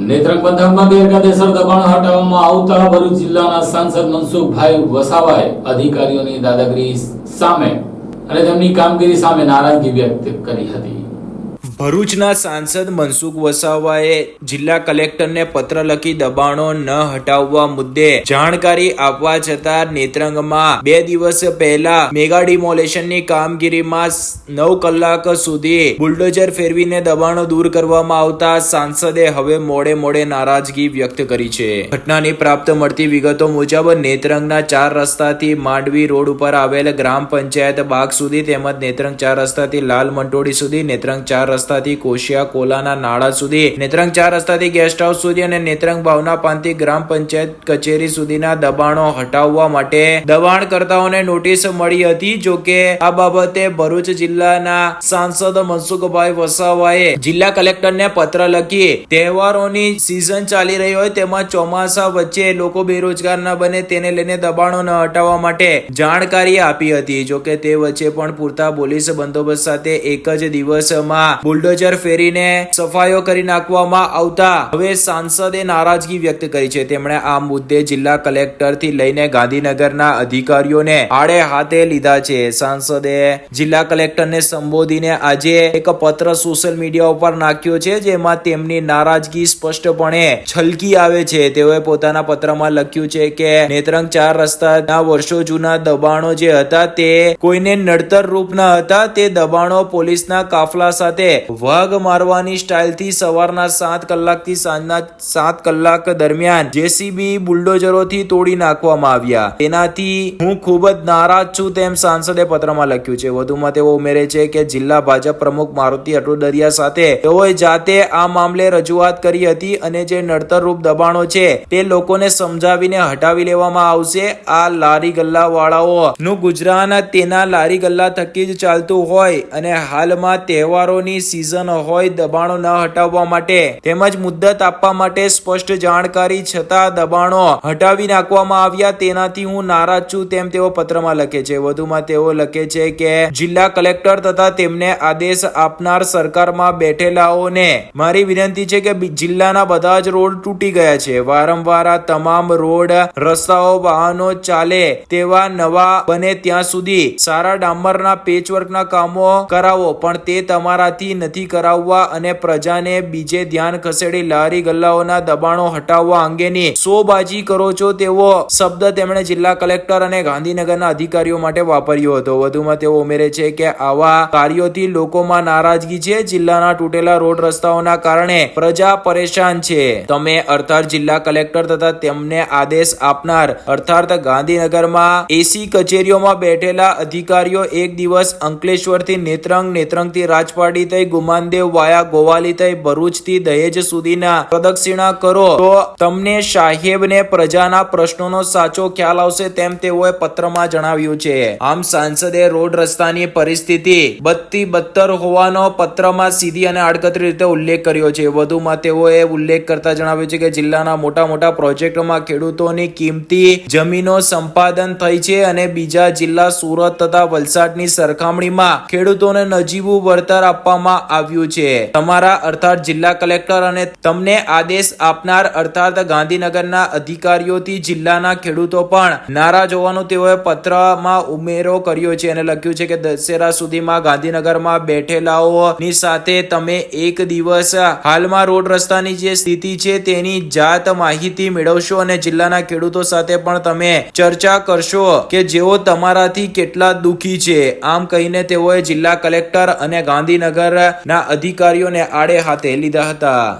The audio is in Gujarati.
નેત્રંગ પંથકમાં ગેરકાયદેસર દબાણ હટાવવામાં આવતા ભરૂચ જિલ્લાના સાંસદ મનસુખભાઈ વસાવાએ અધિકારીઓની દાદાગીરી સામે અને તેમની કામગીરી સામે નારાજગી વ્યક્ત કરી હતી. ભરૂચના સાંસદ મનસુખ વસાવાએ જિલ્લા કલેક્ટરને પત્ર લખી દબાણો ન હટાવવા મુદ્દે જાણકારી આપવા છતાં નેત્રંગમાં બે દિવસ પહેલા મેગા ડિમોલેશનની કામગીરીમાં નવ કલાક સુધી બુલડોઝર ફેરવીને દબાણો દૂર કરવામાં આવતા સાંસદે હવે મોડે મોડે નારાજગી વ્યક્ત કરી છે. ઘટનાની પ્રાપ્ત મળતી વિગતો મુજબ નેત્રંગના ચાર રસ્તાથી માંડવી રોડ ઉપર આવેલ ગ્રામ પંચાયત બાગ સુધી તેમજ નેત્રંગ ચાર રસ્તાથી લાલ મંટોડી સુધી નેત્રંગ ચાર રસ્તાથી કોશિયા કોલાના નાળા સુધી, નેત્રંગ ચાર રસ્તાથી ગેસ્ટ હાઉસ સુધી અને નેત્રંગ ભાવના પાંથી ગ્રામ પંચાયત કચેરી સુધીના દબાણો હટાવવા માટે દબાણકર્તાઓને નોટિસ મળી હતી. જો કે આ બાબતે ભરૂચ જિલ્લાના સાંસદ મનસુખભાઈ વસાવાએ જિલ્લા કલેક્ટરને પત્ર લખી, તહેવારોની સિઝન ચાલી રહી હોય તેમાં ચોમાસા વચ્ચે લોકો બેરોજગાર ન બને તેને લઈને દબાણો ન હટાવવા માટે જાણકારી આપી હતી. જો કે તે વચ્ચે પણ પૂરતા પોલીસ બંદોબસ્ત સાથે એક જ દિવસમાં બુલડોઝર ફેરીને સફાઈઓ કરી નાખવામાં આવતા. હવે સાંસદે નારાજગી વ્યક્ત કરી છે. તેમણે આ મુદ્દે જિલ્લા કલેક્ટરથી લઈને ગાંધીનગરના અધિકારીઓને આડે હાથે લીધા છે. સાંસદે જિલ્લા કલેક્ટરને સંબોધીને આજે એક પત્ર સોશિયલ મીડિયા ઉપર નાખ્યો છે, જેમાં તેમની નારાજગી સ્પષ્ટપણે છલકી આવે છે. તેઓએ પોતાના પત્રમાં લખ્યું છે કે, નેત્રંગ ચાર રસ્તાના વર્ષો જૂના દબાણો જે હતા તે કોઈને નડતર રૂપ ન હતા. તે દબાણો પોલીસના કાફલા સાથે વાઘ મારવાની સ્ટાઇલથી સવારના સાત કલાકથી સાંજના સાત કલાક દરમિયાન જેસીબી બુલડોઝરોથી તોડી નાખવામાં આવ્યા. તેનાથી હું ખૂબ જ નારાજ છું તેમ સાંસદે પત્રમાં લખ્યું છે. વધુમાં તેઓ ઉમેરે છે કે જિલ્લા ભાજપ પ્રમુખ મારુતિ અટોદરિયા સાથે તેઓએ જાતે આ મામલે રજૂઆત કરી હતી અને જે નડતરરૂપ દબાણો છે તે લોકોને સમજાવીને હટાવી લેવામાં આવશે. આ લારી ગલ્લા વાળાઓ નું ગુજરાન તેના લારી ગલ્લા થકી જ ચાલતું હોય અને હાલમાં તહેવારોની સિઝન હોય દબાણો ન હટાવવા માટે તેમજ મુદ્દત આપવા માટે સ્પષ્ટ જાણકારી છતાં દબાણો હટાવી નાખવામાં આવ્યા તેનાથી હું નારાજ છું તેમ તેઓ પત્રમાં લખે છે. વધુમાં તેઓ લખે છે કે જિલ્લા કલેક્ટર તથા તેમને આદેશ આપનાર સરકારમાં બેઠેલાઓને મારી વિનંતી છે કે જિલ્લાના બધા જ રોડ તૂટી ગયા છે. વારંવાર આ તમામ રોડ, રસ્તાઓ, વાહનો ચાલે તેવા નવા બને ત્યાં સુધી સારા ડામરના પેચવર્કના કામો કરાવો, પણ તે તમારાથી નથી કરાવવા અને પ્રજાને બીજે ધ્યાન ખસેડી લારી ગલ્લાઓના દબાણો હટાવવા અંગેની સોબાજી કરો છો તેવો શબ્દ તેમણે જિલ્લા કલેક્ટર અને ગાંધીનગરના અધિકારીઓ માટે વાપર્યો હતો. વધુમાં તેઓ ઉમેરે છે કે આવા કાર્યોથી લોકોમાં નારાજગી છે. જિલ્લાના તૂટેલા રોડ રસ્તાઓના કારણે પ્રજા પરેશાન છે. તમે અર્થાત જિલ્લા કલેક્ટર તથા તેમને આદેશ આપનાર અર્થાત ગાંધીનગરમાં એસી કચેરીઓમાં બેઠેલા અધિકારીઓ એક દિવસ અંકલેશ્વરથી નેત્રંગ નેત્રંગથી રાજપાડી થઈ ગુમાનદેવ વાયા ગોવાલી થઈ ભરૂચથી દહેજ સુધીના પ્રદક્ષિણા કરો. તો તમને સાહેબને પ્રજાના પ્રશ્નોનો સાચો ખ્યાલ આવશે તેમ તેઓએ પત્રમાં જણાવ્યું છે. આમ સાંસદે રોડ રસ્તાની પરિસ્થિતિ બત્તી બત્તર હોવાનો પત્રમાં સીધી અને આડકતરી રીતે ઉલ્લેખ કર્યો છે. વધુમાં તેઓએ ઉલ્લેખ કરતા જણાવ્યું છે કે જિલ્લાના મોટા મોટા પ્રોજેક્ટમાં ખેડૂતોની કિંમતી જમીનો સંપાદન થઈ છે અને બીજા જિલ્લા સુરત તથા વલસાડની સરખામણીમાં ખેડૂતોને નજીવું વળતર આપવામાં આવ્યું છે. તમારા અર્થાત જિલ્લા કલેક્ટર અને તમને આદેશ આપનાર અર્થાત ગાંધીનગરના અધિકારીઓથી જિલ્લાના ખેડૂતો પણ નારાજ હોવાનું તેઓએ પત્રમાં ઉમેરો કર્યો છે અને લખ્યું છે કે દશેરા સુધીમાં ગાંધીનગરમાં બેઠેલાઓની સાથે તમે એક દિવસ હાલમાં રોડ રસ્તાની જે સ્થિતિ છે તેની જાત માહિતી મેળવશો અને જિલ્લાના ખેડૂતો સાથે પણ તમે ચર્ચા કરશો કે જેઓ તમારાથી કેટલા દુઃખી છે. આમ કહીને તેઓએ જિલ્લા કલેક્ટર અને ગાંધીનગરના અધિકારીઓને આડે હાથે લીધા હતા.